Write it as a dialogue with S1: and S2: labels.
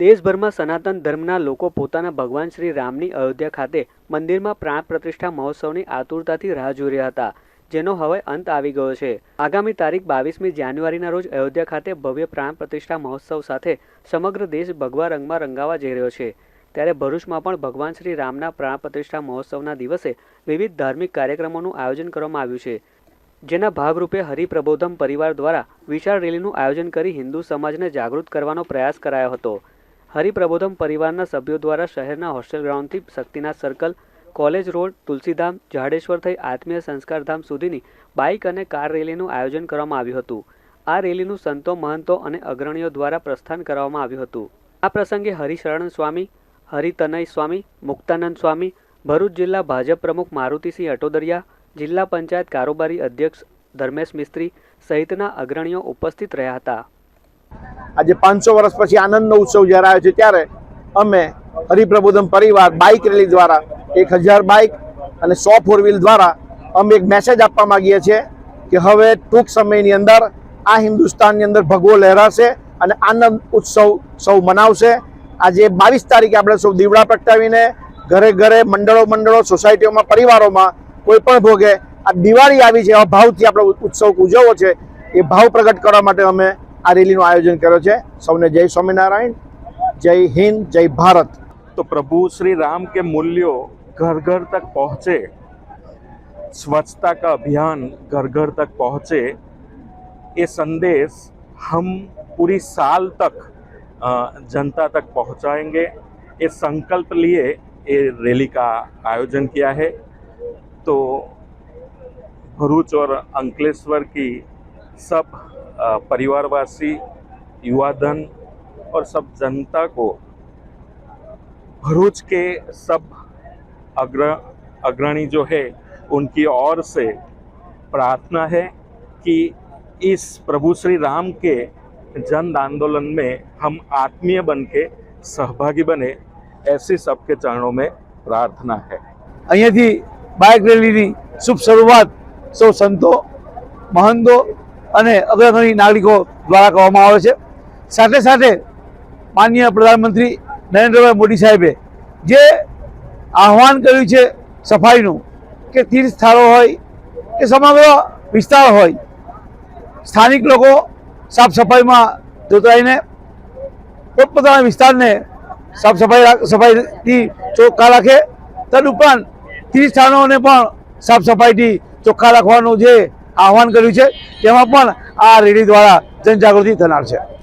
S1: દેશભરમાં સનાતન ધર્મના લોકો પોતાના ભગવાન શ્રી રામની અયોધ્યા ખાતે મંદિરમાં પ્રાણ પ્રતિષ્ઠા મહોત્સવની આતુરતાથી રાહ જોઈ રહ્યા હતા, જેનો હવે અંત આવી ગયો છે. આગામી તારીખ બાવીસમી જાન્યુઆરીના રોજ અયોધ્યા ખાતે ભવ્ય પ્રાણ પ્રતિષ્ઠા મહોત્સવ સાથે સમગ્ર દેશ ભગવા રંગમાં રંગાવા જઈ રહ્યો છે. ત્યારે ભરૂચમાં પણ ભગવાન શ્રી રામના પ્રાણ પ્રતિષ્ઠા મહોત્સવના દિવસે વિવિધ ધાર્મિક કાર્યક્રમોનું આયોજન કરવામાં આવ્યું છે. જેના ભાગરૂપે હરિપ્રબોધમ પરિવાર દ્વારા વિશાળ રેલીનું આયોજન કરી હિન્દુ સમાજને જાગૃત કરવાનો પ્રયાસ કરાયો હતો. હરિપ્રબોધમ પરિવારના સભ્યો દ્વારા શહેરના hostel ગ્રાઉન્ડથી Shaktinath circle, college road, Tulsidham Jadeshwar થઈ આત્મીય સંસ્કારધામ સુધીની બાઇક અને કાર રેલીનું આયોજન કરવામાં આવ્યું હતું. આ રેલીનું સંતો, મહંતો અને અગ્રણીઓ દ્વારા પ્રસ્થાન કરવામાં આવ્યું હતું. આ પ્રસંગે હરિશરણ સ્વામી, હરિતનય સ્વામી, મુક્તાનંદ સ્વામી, ભરૂચ જિલ્લા ભાજપ પ્રમુખ મારુતિસિંહ અટોદરિયા, જિલ્લા પંચાયત કારોબારી અધ્યક્ષ ધર્મેશ મિસ્ત્રી સહિતના અગ્રણીઓ ઉપસ્થિત રહ્યા હતા.
S2: આજે પાંચસો વર્ષ પછી આનંદનો ઉત્સવ જ્યારે આવ્યો છે ત્યારે અમે હરિપ્રબોધન પરિવાર બાઇક રેલી દ્વારા એક હજાર બાઇક અને સો ફોર વ્હીલ દ્વારા અમે એક મેસેજ આપવા માંગીએ છીએ કે હવે ટૂંક સમયની અંદર આ હિન્દુસ્તાનની અંદર ભગવો લહેરાશે અને આનંદ ઉત્સવ સૌ મનાવશે. આજે બાવીસ તારીખે આપણે સૌ દીવડા પ્રગટાવીને ઘરે ઘરે મંડળો મંડળો સોસાયટીઓમાં પરિવારોમાં કોઈ પણ ભોગે આ દિવાળી આવી છે એવા ભાવથી આપણે ઉત્સવ ઉજવવો છે, એ ભાવ પ્રગટ કરવા માટે અમે આ રેલીનું આયોજન કર્યો છે સૌને જય સ્વામિનારાયણ જય હિન્દ જય ભારત
S3: तो प्रभु श्री राम के मूल्यों घर घर तक पहुँचे स्वच्छता का अभियान घर घर तक पहुँचे ये संदेश हम पूरी साल तक अ, जनता तक पहुँचाएंगे ये संकल्प लिए ये रैली का आयोजन किया है तो भरूच और अंकलेश्वर की सब अ, परिवारवासी युवा धन और सब जनता को भरूच के सब अग्र अग्रणी जो है उनकी ओर से प्रार्थना है कि इस प्रभु श्री राम के जन आंदोलन में हम आत्मीय बन के सहभागी बने ऐसी सबके चरणों में प्रार्थना है
S4: અહીંયાથી બાઇક રેલીની શુભ શરૂઆત સૌ સંતો મહંતો અને અગ્રગણી નાગરિકો દ્વારા કરવામાં આવે છે. સાથે સાથે માનનીય પ્રધાનમંત્રી નરેન્દ્રભાઈ મોદી સાહેબે જે આહવાન કર્યું છે સફાઈનું કે તીર્થ સ્થળો હોય કે સમગ્ર વિસ્તાર હોય, સ્થાનિક લોકો સાફ સફાઈમાં જોતરાઈને પોતપોતાના વિસ્તારને સાફ સફાઈ સફાઈથી ચોખ્ખા રાખે. તદુપરાંત તીર્થ સ્થાનોને પણ સાફ સફાઈથી ચોખ્ખા રાખવાનું જે આહવાન કર્યું છે. તેમાં પણ આ રેલી દ્વારા જનજાગૃતિ થનાર છે.